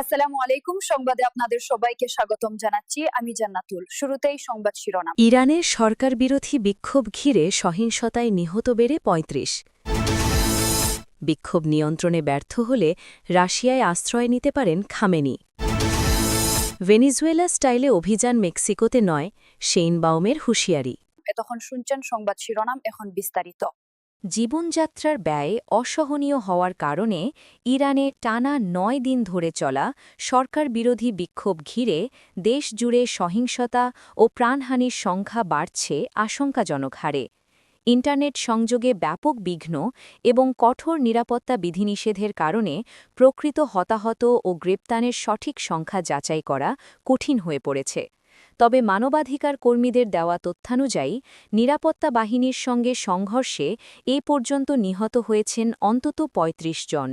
আসসালামু আলাইকুম। সংবাদে আপনাদের সবাইকে স্বাগতম জানাচ্ছি। আমি জান্নাতুল। শুরুতেই সংবাদ শিরোনাম। ইরানের সরকার বিরোধী বিক্ষোভ ঘিরে সহিংসতায় নিহত বেড়ে ৩৫ বিক্ষোভ নিয়ন্ত্রণে ব্যর্থ হলে রাশিয়ায় আশ্রয় নিতে পারেন খামেনি। ভেনিজুয়েলা স্টাইলে অভিযান মেক্সিকোতে নয় শেইনবাউমের হুঁশিয়ারি। এতক্ষণ শুনছেন সংবাদ শিরোনাম এখন বিস্তারিত। জীবনযাত্রার ব্যয় অসহনীয় হওয়ার কারণে ইরানে টানা নয় দিন ধরে চলা সরকার বিরোধী বিক্ষোভ ঘিরে দেশজুড়ে সহিংসতা ও প্রাণহানির সংখ্যা বাড়ছে আশঙ্কাজনক হারে। ইন্টারনেট সংযোগে ব্যাপক বিঘ্ন এবং কঠোর নিরাপত্তা বিধিনিষেধের কারণে প্রকৃত হতাহত ও গ্রেপ্তারের সঠিক সংখ্যা যাচাই করা কঠিন হয়ে পড়েছে। তবে মানবাধিকার কর্মীদের দেওয়া তথ্যানুযায়ী, নিরাপত্তা বাহিনীর সঙ্গে সংঘর্ষে এ পর্যন্ত নিহত হয়েছেন অন্তত ৩৫ জন।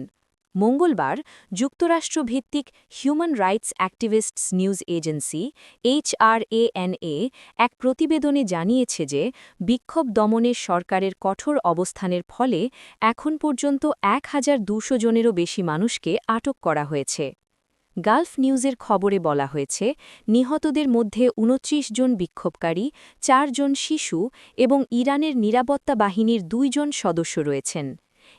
মঙ্গলবার যুক্তরাষ্ট্রভিত্তিক human rights activists news agency HRANA এক প্রতিবেদনে জানিয়েছে যে, বিক্ষোভ দমনে সরকারের কঠোর অবস্থানের ফলে এখন পর্যন্ত এক হাজার জনেরও বেশি মানুষকে আটক করা হয়েছে। গালফ নিউজের খবরে বলা হয়েছে, নিহতদের মধ্যে উনত্রিশ জন বিক্ষোভকারী চারজন শিশু এবং ইরানের নিরাপত্তা বাহিনীর দুইজন সদস্য রয়েছেন।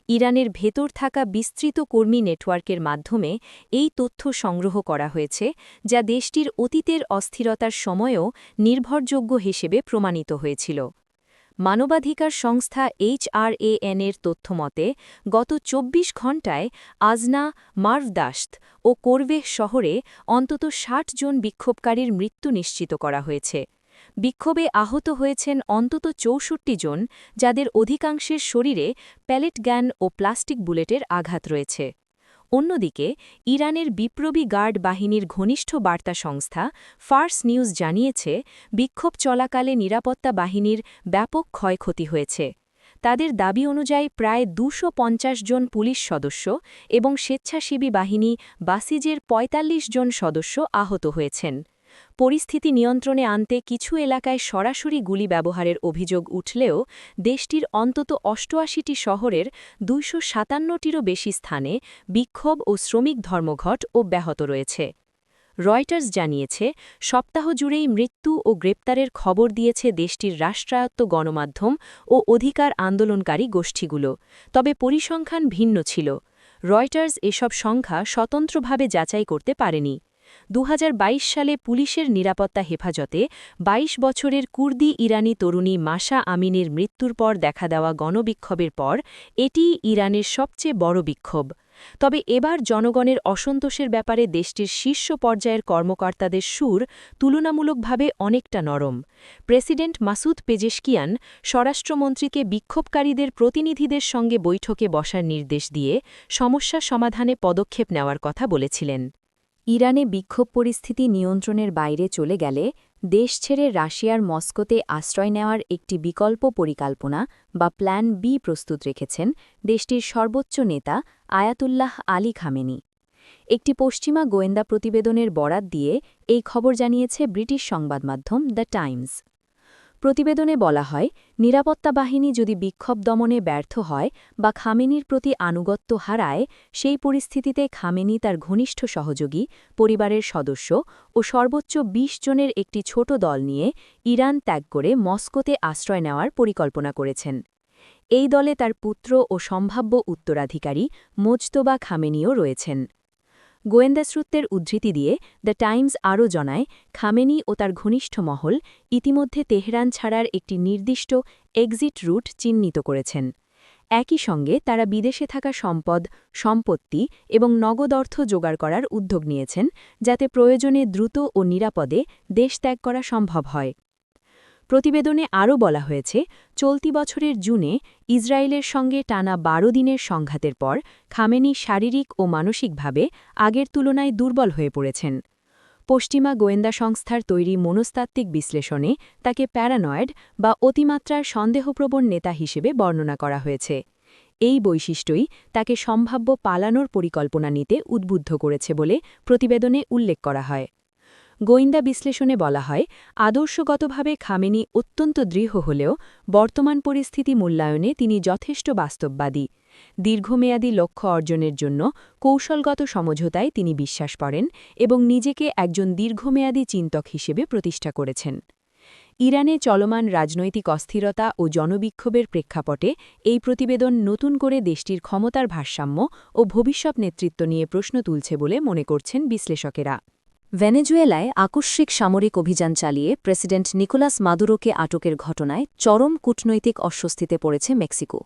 ইরানের ভেতর থাকা বিস্তৃত কর্মী নেটওয়ার্কের মাধ্যমে এই তথ্য সংগ্রহ করা হয়েছে, যা দেশটির অতীতের অস্থিরতার সময়ও নির্ভরযোগ্য হিসেবে প্রমাণিত হয়েছিল। মানবাধিকার সংস্থা এইচআরএএন এর তথ্যমতে, গত ২৪ ঘণ্টায় আজনা মার্ভদাস্ত ও কোরভেহ শহরে অন্তত ৬০ জন বিক্ষোভকারীর মৃত্যু নিশ্চিত করা হয়েছে। বিক্ষোভে আহত হয়েছেন অন্তত চৌষট্টি জন, যাদের অধিকাংশের শরীরে প্যালেট গ্যান ও প্লাস্টিক বুলেটের আঘাত রয়েছে। অন্যদিকে, ইরানের বিপ্লবী গার্ড বাহিনীর ঘনিষ্ঠ বার্তা সংস্থা ফার্স নিউজ জানিয়েছে, বিক্ষোভ চলাকালে নিরাপত্তা বাহিনীর ব্যাপক ক্ষয়ক্ষতি হয়েছে। তাদের দাবি অনুযায়ী প্রায় দুশো জন পুলিশ সদস্য এবং স্বেচ্ছাসেবী বাহিনী বাসিজের ৪৫ জন সদস্য আহত হয়েছেন। পরিস্থিতি নিয়ন্ত্রণে আনতে কিছু এলাকায় সরাসরি গুলি ব্যবহারের অভিযোগ উঠলেও দেশটির অন্তত অষ্টআশিটি শহরের দুইশো সাতান্নটিরও বেশি স্থানে বিক্ষোভ ও শ্রমিক ধর্মঘট অব্যাহত রয়েছে। রয়টার্স জানিয়েছে, সপ্তাহ জুড়েই মৃত্যু ও গ্রেপ্তারের খবর দিয়েছে দেশটির রাষ্ট্রায়ত্ত গণমাধ্যম ও অধিকার আন্দোলনকারী গোষ্ঠীগুলো, তবে পরিসংখ্যান ভিন্ন ছিল। রয়টার্স এসব সংখ্যা স্বতন্ত্রভাবে যাচাই করতে পারেনি। দু হাজার বাইশ সালে পুলিশের নিরাপত্তা হেফাজতে ২২ বছরের কুর্দি ইরানি তরুণী মাসা আমিনের মৃত্যুর পর দেখা দেওয়া গণবিক্ষোভের পর এটি ইরানের সবচেয়ে বড় বিক্ষোভ। তবে এবার জনগণের অসন্তোষের ব্যাপারে দেশটির শীর্ষ পর্যায়ের কর্মকর্তাদের সুর তুলনামূলকভাবে অনেকটা নরম। প্রেসিডেন্ট মাসুদ পেজেশকিয়ান স্বরাষ্ট্রমন্ত্রীকে বিক্ষোভকারীদের প্রতিনিধিদের সঙ্গে বৈঠকে বসার নির্দেশ দিয়ে সমস্যা সমাধানে পদক্ষেপ নেওয়ার কথা বলেছিলেন। ইরানে বিক্ষোভ পরিস্থিতি নিয়ন্ত্রণের বাইরে চলে গেলে দেশ ছেড়ে রাশিয়ার মস্কোতে আশ্রয় নেওয়ার একটি বিকল্প পরিকল্পনা বা প্ল্যান বি প্রস্তুত রেখেছেন দেশটির সর্বোচ্চ নেতা আয়াতুল্লাহ আলী খামেনি। একটি পশ্চিমা গোয়েন্দা প্রতিবেদনের বরাত দিয়ে এই খবর জানিয়েছে ব্রিটিশ সংবাদমাধ্যম দ্য টাইমস। প্রতিবেদনে বলা হয়, নিরাপত্তা বাহিনী যদি বিক্ষোভ দমনে ব্যর্থ হয় বা খামেনির প্রতি আনুগত্য হারায়, সেই পরিস্থিতিতে খামেনি তার ঘনিষ্ঠ সহযোগী, পরিবারের সদস্য ও সর্বোচ্চ ২০ জনের একটি ছোট দল নিয়ে ইরান ত্যাগ করে মস্কোতে আশ্রয় নেওয়ার পরিকল্পনা করেছেন। এই দলে তার পুত্র ও সম্ভাব্য উত্তরাধিকারী মোজতোবা খামেনিও রয়েছেন। গোয়েন্দা সূত্রের উদ্ধৃতি দিয়ে দ্য টাইমস আরও জানায়, খামেনি ও তার ঘনিষ্ঠ মহল ইতিমধ্যে তেহরান ছাড়ার একটি নির্দিষ্ট এক্সিট রুট চিহ্নিত করেছেন। একই সঙ্গে তারা বিদেশে থাকা সম্পদ, সম্পত্তি এবং নগদ অর্থ জোগাড় করার উদ্যোগ নিয়েছেন, যাতে প্রয়োজনে দ্রুত ও নিরাপদে দেশ ত্যাগ করা সম্ভব হয়। প্রতিবেদনে আরও বলা হয়েছে, চলতি বছরের জুনে ইসরায়েলের সঙ্গে টানা বারো দিনের সংঘাতের পর খামেনি শারীরিক ও মানসিকভাবে আগের তুলনায় দুর্বল হয়ে পড়েছেন। পশ্চিমা গোয়েন্দা সংস্থার তৈরি মনস্তাত্ত্বিক বিশ্লেষণে তাকে প্যারানয়েড বা অতিমাত্রার সন্দেহপ্রবণ নেতা হিসেবে বর্ণনা করা হয়েছে। এই বৈশিষ্ট্যই তাকে সম্ভাব্য পালানোর পরিকল্পনা নিতে উদ্বুদ্ধ করেছে বলে প্রতিবেদনে উল্লেখ করা হয়। গোয়েন্দা বিশ্লেষণে বলা হয়, আদর্শগতভাবে খামেনি অত্যন্ত দৃঢ় হলেও বর্তমান পরিস্থিতি মূল্যায়নে তিনি যথেষ্ট বাস্তববাদী। দীর্ঘমেয়াদী লক্ষ্য অর্জনের জন্য কৌশলগত সমঝোতায় তিনি বিশ্বাস করেন এবং নিজেকে একজন দীর্ঘমেয়াদী চিন্তক হিসেবে প্রতিষ্ঠা করেছেন। ইরানে চলমান রাজনৈতিক অস্থিরতা ও জনবিক্ষোভের প্রেক্ষাপটে এই প্রতিবেদন নতুন করে দেশটির ক্ষমতার ভারসাম্য ও ভবিষ্যৎ নেতৃত্ব নিয়ে প্রশ্ন তুলছে বলে মনে করছেন বিশ্লেষকেরা। ভেনেজুয়েলায় আকস্মিক সামরিক অভিযান চালিয়ে প্রেসিডেন্ট নিকোলাস মাদুরোকে আটকের ঘটনায় চরম কূটনৈতিক অস্বস্তিতে পড়েছে মেক্সিকো।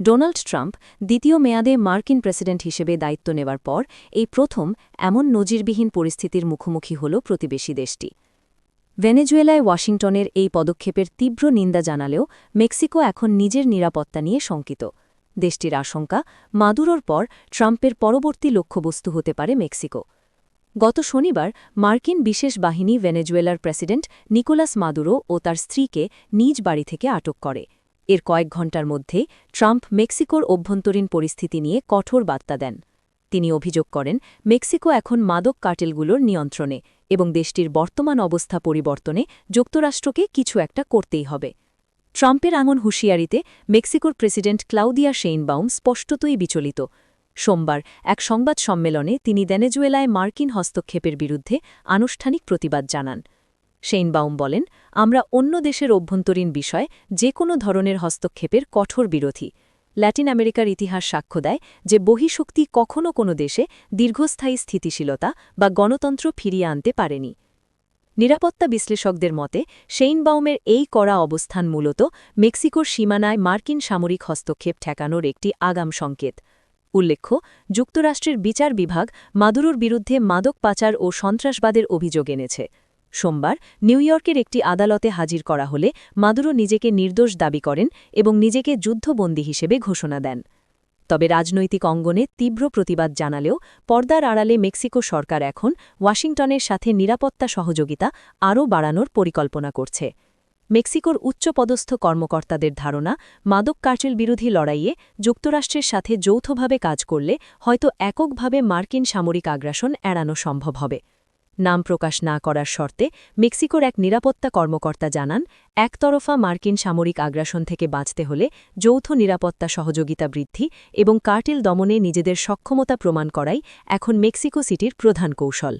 ডোনাল্ড ট্রাম্প দ্বিতীয় মেয়াদে মার্কিন প্রেসিডেন্ট হিসেবে দায়িত্ব নেওয়ার পর এই প্রথম এমন নজিরবিহীন পরিস্থিতির মুখোমুখি হল প্রতিবেশী দেশটি। ভেনেজুয়েলায় ওয়াশিংটনের এই পদক্ষেপের তীব্র নিন্দা জানালেও মেক্সিকো এখন নিজের নিরাপত্তা নিয়ে শঙ্কিত। দেশটির আশঙ্কা, মাদুরোর পর ট্রাম্পের পরবর্তী লক্ষ্যবস্তু হতে পারে মেক্সিকো। গত শনিবার মার্কিন বিশেষ বাহিনী ভেনেজুয়েলার প্রেসিডেন্ট নিকোলাস মাদুরো ও তার স্ত্রীকে নিজ বাড়ি থেকে আটক করে। এর কয়েক ঘণ্টার মধ্যে ট্রাম্প মেক্সিকোর অভ্যন্তরীণ পরিস্থিতি নিয়ে কঠোর বার্তা দেন। তিনি অভিযোগ করেন, মেক্সিকো এখন মাদক কার্টেলগুলোর নিয়ন্ত্রণে এবং দেশটির বর্তমান অবস্থা পরিবর্তনে যুক্তরাষ্ট্রকে কিছু একটা করতেই হবে। ট্রাম্পের আঙন হুঁশিয়ারিতে মেক্সিকোর প্রেসিডেন্ট ক্লাউদিয়া শেইনবাউম স্পষ্টতই বিচলিত। সোমবার এক সংবাদ সম্মেলনে তিনি ভেনেজুয়েলায় মার্কিন হস্তক্ষেপের বিরুদ্ধে আনুষ্ঠানিক প্রতিবাদ জানান। শেইনবাউম বলেন, আমরা অন্য দেশের অভ্যন্তরীণ বিষয় যে কোনো ধরনের হস্তক্ষেপের কঠোর বিরোধী। ল্যাটিন আমেরিকার ইতিহাস সাক্ষ্য দেয় যে বহিঃশক্তি কখনও কোনো দেশে দীর্ঘস্থায়ী স্থিতিশীলতা বা গণতন্ত্র ফিরিয়ে আনতে পারেনি। নিরাপত্তা বিশ্লেষকদের মতে, শেইনবাউমের এই কড়া অবস্থান মূলত মেক্সিকোর সীমানায় মার্কিন সামরিক হস্তক্ষেপ ঠেকানোর একটি আগাম সংকেত। উল্লেখ্য, যুক্তরাষ্ট্রের বিচার বিভাগ মাদুরোর বিরুদ্ধে মাদক পাচার ও সন্ত্রাসবাদের অভিযোগ এনেছে। সোমবার নিউ ইয়র্কের একটি আদালতে হাজির করা হলে মাদুরো নিজেকে নির্দোষ দাবি করেন এবং নিজেকে যুদ্ধবন্দী হিসেবে ঘোষণা দেন। তবে রাজনৈতিক অঙ্গনে তীব্র প্রতিবাদ জানালেও পর্দার আড়ালে মেক্সিকো সরকার এখন ওয়াশিংটনের সাথে নিরাপত্তা সহযোগিতা আরও বাড়ানোর পরিকল্পনা করছে। মেক্সিকোর উচ্চপদস্থ কর্মকর্তাদের ধারণা, মাদক কার্টেল বিরোধী লড়াইয়ে যুক্তরাষ্ট্রের সাথে যৌথভাবে কাজ করলে হয়তো এককভাবে মার্কিন সামরিক আগ্রাসন এড়ানো সম্ভব হবে। নাম প্রকাশ না করার শর্তে মেক্সিকোর এক নিরাপত্তা কর্মকর্তা জানান, একতরফা মার্কিন সামরিক আগ্রাসন থেকে বাঁচতে হলে যৌথ নিরাপত্তা সহযোগিতা বৃদ্ধি এবং কার্টেল দমনে নিজেদের সক্ষমতা প্রমাণ করাই এখন মেক্সিকো সিটির প্রধান কৌশল।